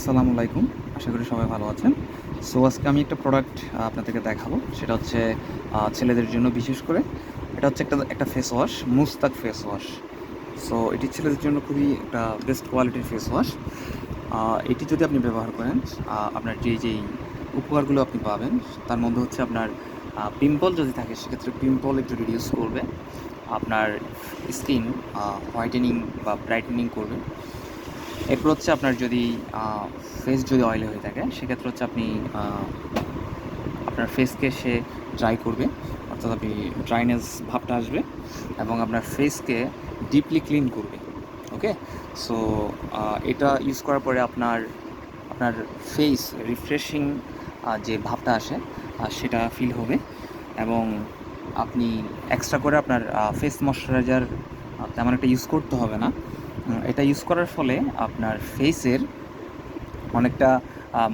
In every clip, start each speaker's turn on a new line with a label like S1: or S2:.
S1: আসসালামু আলাইকুম। আশা করি সবাই ভালো আছেন। সো আজকে আমি একটা প্রোডাক্ট আপনাদেরকে দেখাবো। সেটা হচ্ছে ছেলেদের জন্য বিশেষ করে। এটা হচ্ছে একটা একটা face wash Mushtaq face wash so এটি ছেলেদের জন্য খুবই একটা বেস্ট কোয়ালিটির ফেস ওয়াশ এটি যদি আপনি ব্যবহার করেন আপনার যেই যেই উপকারগুলো আপনি পাবেন, তার মধ্যে হচ্ছে আপনার পিম্পল যদি থাকে, সেক্ষেত্রে পিম্পল একটু রিডিউস করবে। আপনার স্কিন হোয়াইটেনিং বা ব্রাইটেনিং করবে। এরপর হচ্ছে আপনার যদি ফেস যদি অয়েলি হয়ে থাকে, সেক্ষেত্রে হচ্ছে আপনি আপনার ফেসকে সে ড্রাই করবে। অর্থাৎ আপনি ড্রাইনেস ভাবটা আসবে এবং আপনার ফেসকে ডিপলি ক্লিন করবে। ওকে সো এটা ইউজ করার পরে আপনার আপনার ফেস রিফ্রেশিং যে ভাবটা আসে সেটা ফিল হবে এবং আপনি এক্সট্রা করে আপনার ফেস ময়শ্চারাইজার তেমন একটা ইউজ করতে হবে না। এটা ইউজ করার ফলে আপনার ফেসের অনেকটা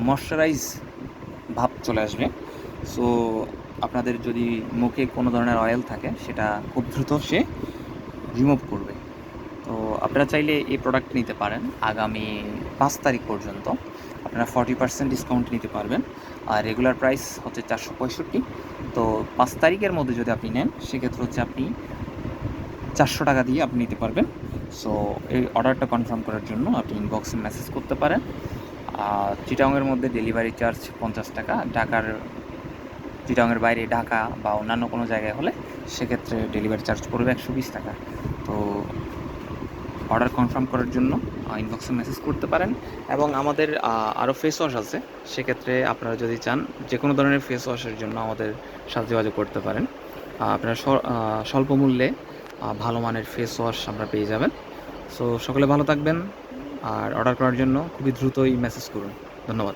S1: ময়শ্চারাইজ ভাব চলে আসবে। সো আপনাদের যদি মুখে কোনো ধরনের অয়েল থাকে, সেটা খুব দ্রুত সে রিমুভ করবে। তো আপনারা চাইলে এই প্রোডাক্ট নিতে পারেন। আগামী পাঁচ তারিখ পর্যন্ত আপনারা ফর্টি পার্সেন্ট ডিসকাউন্ট নিতে পারবেন। আর রেগুলার প্রাইস হচ্ছে চারশো পঁয়ষট্টি। তো পাঁচ তারিখের মধ্যে যদি আপনি নেন, সেক্ষেত্রে হচ্ছে আপনি চারশো টাকা দিয়ে আপনি নিতে পারবেন। সো এই অর্ডারটা কনফার্ম করার জন্য আপনি ইনবক্সে মেসেজ করতে পারেন। আর চিটাংয়ের মধ্যে ডেলিভারি চার্জ পঞ্চাশ টাকা। ঢাকার চিটাংয়ের বাইরে ঢাকা বা অন্যান্য কোনো জায়গায় হলে সেক্ষেত্রে ডেলিভারি চার্জ পড়বে একশো বিশ টাকা। তো অর্ডার কনফার্ম করার জন্য ইনবক্সে মেসেজ করতে পারেন। এবং আমাদের আরও ফেস ওয়াশ আছে। সেক্ষেত্রে আপনারা যদি চান যে কোনো ধরনের ফেস ওয়াশের জন্য আমাদের সাথে যোগাযোগ করতে পারেন। আপনারা স্বল্প মূল্যে ভালো মানের ফেস ওয়াশ আমরা পেয়ে যাবেন। সো সকলে ভালো থাকবেন আর অর্ডার করার জন্য খুবই দ্রুতই মেসেজ করুন। ধন্যবাদ।